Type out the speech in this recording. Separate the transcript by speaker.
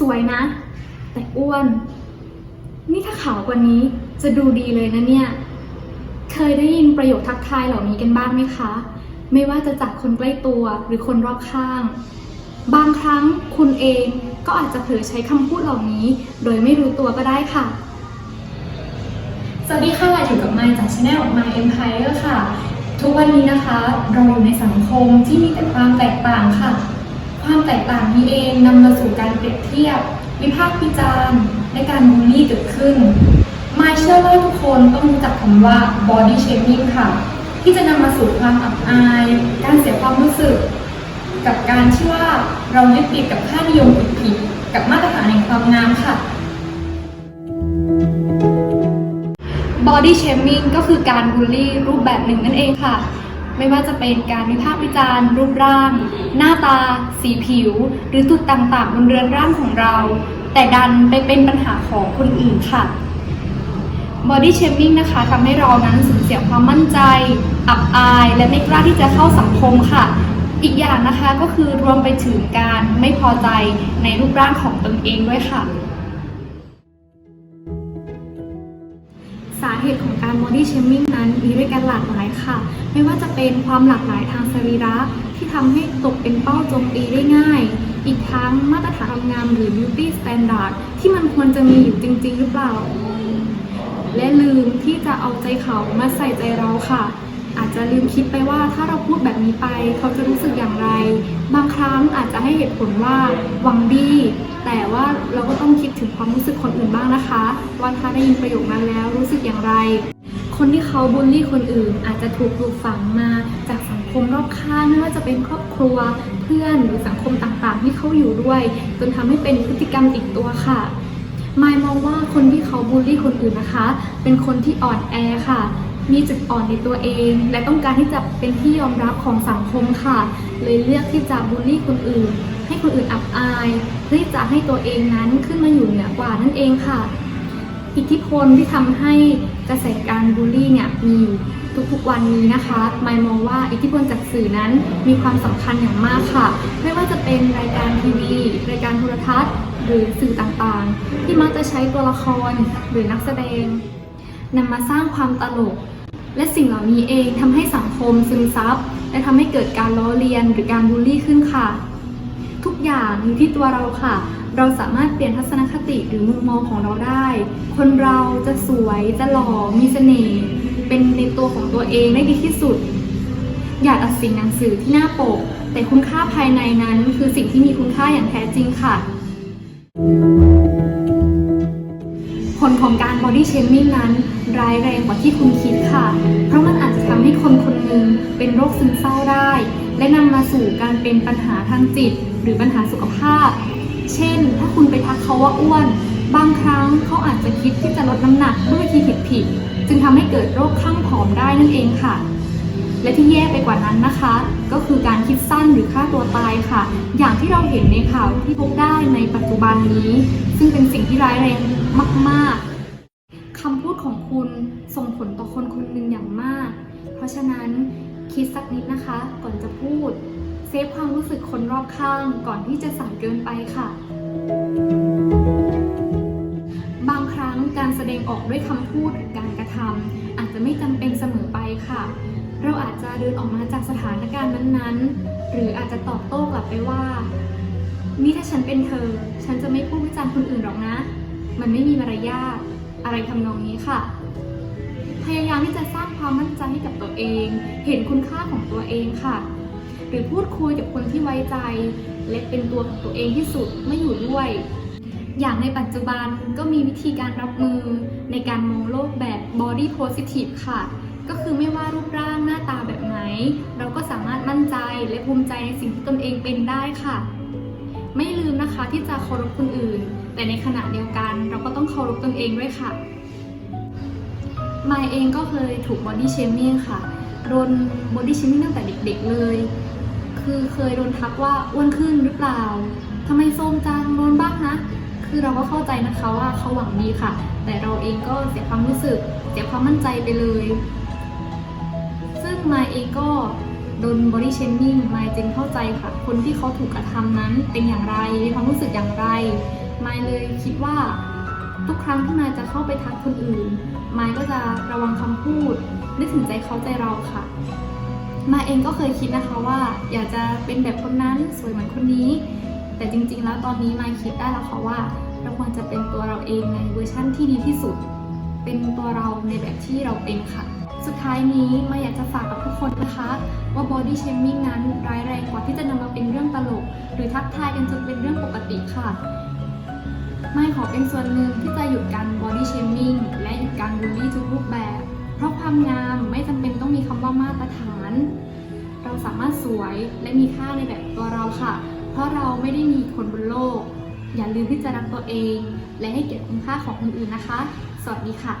Speaker 1: สวยนะ แต่อ้วน นี่ถ้าขาวกว่านี้จะดูดีเลยนะเนี่ย เคยได้ยินประโยคทักทายเหล่านี้กันบ้างไหมคะ ไม่ว่าจะจากคนใกล้ตัวหรือคนรอบข้าง บางครั้งคุณเองก็อาจจะเผลอใช้คำพูดเหล่านี้ โดยไม่รู้ตัวก็ได้ค่ะ
Speaker 2: สวัสดีค่ะอยู่กับไมค์จากช anel My Empire ค่ะ ทุกวันนี้นะคะ เราอยู่ในสังคมที่มีแต่ความแตกต่างค่ะ ความแตกต่างนี้เองนำมาสู่การเปรียบเทียบ วิพากษ์วิจารณ์และการบูลลี่เกิดขึ้นไมค์เชื่อว่าทุกคนต้องรู้จักคำว่า body shaming ค่ะ ที่จะนำมาสู่ความอับอาย การเสียความรู้สึก กับการที่ว่าเรายึดติดกับค่านิยมผิดๆกับมาตรฐานแห่งความงามค่ะ
Speaker 1: body shaming ก็คือการบูลลี่รูปแบบหนึ่งนั่นเองค่ะ ไม่ว่าจะเป็นการวิพากษ์วิจารณ์ รูปร่าง หน้าตา สีผิว หรือจุดต่างๆ บนเรือนร่างของเรา แต่ดันไปเป็นปัญหาของคนอื่นค่ะ body shaming นะคะทำให้เรานั้นสูญเสียความมั่นใจ อับอาย และไม่กล้าที่จะเข้าสังคมค่ะ อีกอย่างนะคะก็คือรวมไปถึงการไม่พอใจในรูปร่างของตนเองด้วยค่ะาเหตุของการ body shaming นั้นมีด้วยกันหลากหลายค่ะ ไม่ว่าจะเป็นความหลากหลายทางสรีระที่ทำให้ตกเป็นเป้าโจมตีได้ง่าย อีกทั้งมาตรฐานงามหรือ beauty standard ที่มันควรจะมีอยู่จริง ๆ หรือเปล่า และลืมที่จะเอาใจเขามาใส่ใจเราค่ะ อาจจะลืมคิดไปว่าถ้าเราพูดแบบนี้ไป เขาจะรู้สึกอย่างไร บางครั้งอาจจะให้เหตุผลว่าหวังดี แต่ว่าเราก็ต้องคิดถึงความรู้สึกคนอื่นบ้างนะคะ ว่าถ้าได้ยินประโยคนั้นแล้วรู้สึกอย่างไร คนที่เขาบูลลี่คนอื่น อาจจะถูกปลูกฝังมาจากสังคมรอบข้างไม่ว่าจะเป็นครอบครัวเพื่อนหรือสังคมต่างๆ ที่เขาอยู่ด้วยจนทำให้เป็นพฤติกรรมติดตัวค่ะมายมองว่าคนที่เขาบูลลี่คนอื่นนะคะ เป็นคนที่อ่อนแอค่ะ มีจุดอ่อนในตัวเอง และต้องการที่จะเป็นที่ยอมรับของสังคมค่ะ เลยเลือกที่จะบูลลี่คนอื่น ให้คนอื่นอับอายเพื่อจะให้ตัวเองนั้นขึ้นมาอยู่เหนือกว่านั่นเองค่ะ อิทธิพลที่ทำให้กระแสการบูลลี่เนี่ยมีทุกๆวันนี้นะคะไมมองว่าอิทธิพลจากสื่อนั้นมีความสำคัญอย่างมากค่ะ ไม่ว่าจะเป็นรายการทีวี รายการโทรทัศน์ หรือสื่อต่างๆ ที่มักจะใช้ตัวละครหรือนักแสดงนำมาสร้างความตลก และสิ่งเหล่านี้เองทำให้สังคมซึมซับ และทำให้เกิดการล้อเลียนหรือการบูลลี่ขึ้นค่ะ ทุกอย่างอยู่ที่ตัวเราค่ะ เราสามารถเปลี่ยนทัศนคติหรือมุมมองของเราได้ คนเราจะสวยจะหล่อมีเสน่ห์เป็นในตัวของตัวเองได้ดีที่สุด อย่าตัดสินหนังสือที่หน้าปก แต่คุณค่าภายในนั้นคือสิ่งที่มีคุณค่าอย่างแท้จริงค่ะ ผลของการ body shaming นั้น ร้ายแรงกว่าที่คุณคิดค่ะ เพราะมันอาจจะทำให้คนคนหนึ่งเป็นโรคซึมเศร้าได้ และนำมาสู่การเป็นปัญหาทางจิต หรือปัญหาสุขภาพ เช่น ถ้าคุณไปทักเขาว่าอ้วน บางครั้งเขาอาจจะคิดที่จะลดน้ำหนักด้วยวิธีผิดๆจึงทำให้เกิดโรคข้างผอมได้นั่นเองค่ะ และที่แย่ไปกว่านั้นนะคะ ก็คือการคิดสั้นหรือฆ่าตัวตายค่ะ อย่างที่เราเห็นในข่าวที่พบได้ในปัจจุบันนี้ ซึ่งเป็นสิ่งที่ร้ายแรงมาก ๆคำพูดของคุณส่งผลต่อคนคนหนึ่งอย่างมาก เพราะฉะนั้นคิดสักนิดนะคะก่อนจะพูด เซฟความรู้สึกคนรอบข้างก่อนที่จะสายเกินไปค่ะ บางครั้งการแสดงออกด้วยคำพูดหรือการกระทำอาจจะไม่จำเป็นเสมอไปค่ะ เราอาจจะเดินออกมาจากสถานการณ์นั้นๆ หรืออาจจะตอบโต้กลับไปว่า นี่ถ้าฉันเป็นเธอ ฉันจะไม่พูดวิจารณ์คนอื่นหรอกนะ มันไม่มีมารยาทอะไรทำนองนี้ค่ะพยายามที่จะสร้างความมั่นใจให้กับตัวเอง เห็นคุณค่าของตัวเองค่ะ รือพูดคุยกับคนที่ไว้ใจ และเป็นตัวของตัวเองที่สุดไม่อยู่ด้วย อย่างในปัจจุบันก็มีวิธีการรับมือในการมองโลกแบบ body positive ค่ะ ก็คือไม่ว่ารูปร่างหน้าตาแบบไหน เราก็สามารถมั่นใจและภูมิใจในสิ่งที่ตนเองเป็นได้ค่ะ ไม่ลืมนะคะที่จะเคารพคนอื่น แต่ในขณะเดียวกัน เราก็ต้องเคารพตนเองด้วยค่ะมายเองก็เคยถูก body shaming ค่ะโดน body shaming ตั้งแต่เด็กๆเลย คือเคยโดนทักว่าอ้วนขึ้นหรือเปล่าทำไมโทมจังโดนบ้างนะ คือเราก็เข้าใจนะคะว่าเขาหวังดีค่ะ แต่เราเองก็เสียความรู้สึก เสียความมั่นใจไปเลย ซึ่งมาเองก็โดน body shaming มาจึงเข้าใจค่ะ คนที่เขาถูกกระทำนั้นเป็นอย่างไรมีความรู้สึกอย่างไรมาเลยคิดว่าทุกครั้งที่มาจะเข้าไปทักคนอื่น มายก็จะระวังคำพูด นึกถึงใจเขาใจเราค่ะ มาเองก็เคยคิดนะคะว่า อยากจะเป็นแบบคนนั้นสวยเหมือนคนนี้ แต่จริงๆ แล้วตอนนี้มาคิดได้แล้วค่ะว่า เราควรจะเป็นตัวเราเองในเวอร์ชั่นที่ดีที่สุด เป็นตัวเราในแบบที่เราเป็นค่ะ สุดท้ายนี้มาอยากจะฝากกับทุกคนนะคะ ว่า body shaming นั้นร้ายแรงกว่าที่จะนำมาเป็นเรื่องตลก หรือทักทายกันจนเป็นเรื่องปกติค่ะไม่ขอเป็นส่วนหนึ่งที่จะหยุดการ body shaming และหยุดการบูลลี่ทุกรูปแบบ เพราะความงามไม่จำเป็นต้องมีคำว่ามาตรฐาน เราสามารถสวยและมีค่าในแบบตัวเราค่ะ เพราะเราไม่ได้มีคนบนโลก อย่าลืมที่จะรักตัวเอง และให้เกียรติคุณค่าของคนอื่นนะคะ สวัสดีค่ะ